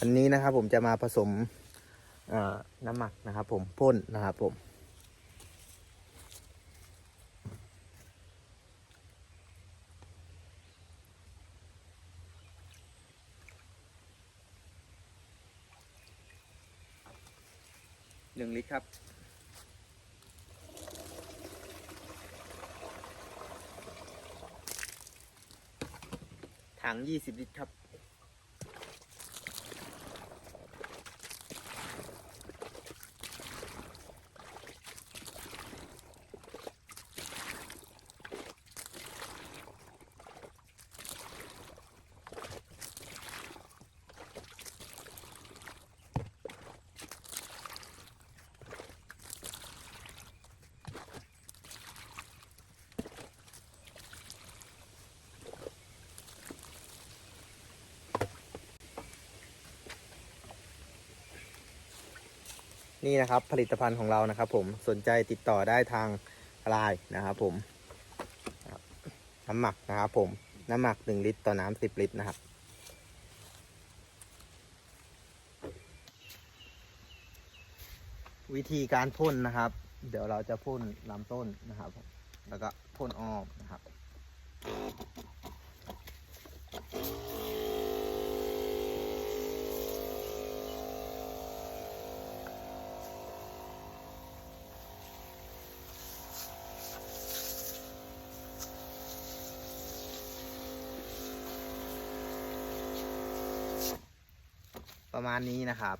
วันนี้นะครับผมจะมาผสมน้ำหมักนะครับผมพ่นนะครับผม หนึ่งลิตรครับถังยี่สิบลิตรครับ นี่นะครับผลิตภัณฑ์ของเรานะครับ ผมสนใจติดต่อได้ทางไลน์นะครับผมน้ำหมักนะครับผมน้ำหมักหนึ่งลิตรต่อน้ำสิบลิตรนะครับวิธีการพ่นนะครับ เดี๋ยวเราจะพ่นลำต้นนะครับ แล้วก็พ่นอ้อมนะครับ ประมาณนี้นะครับ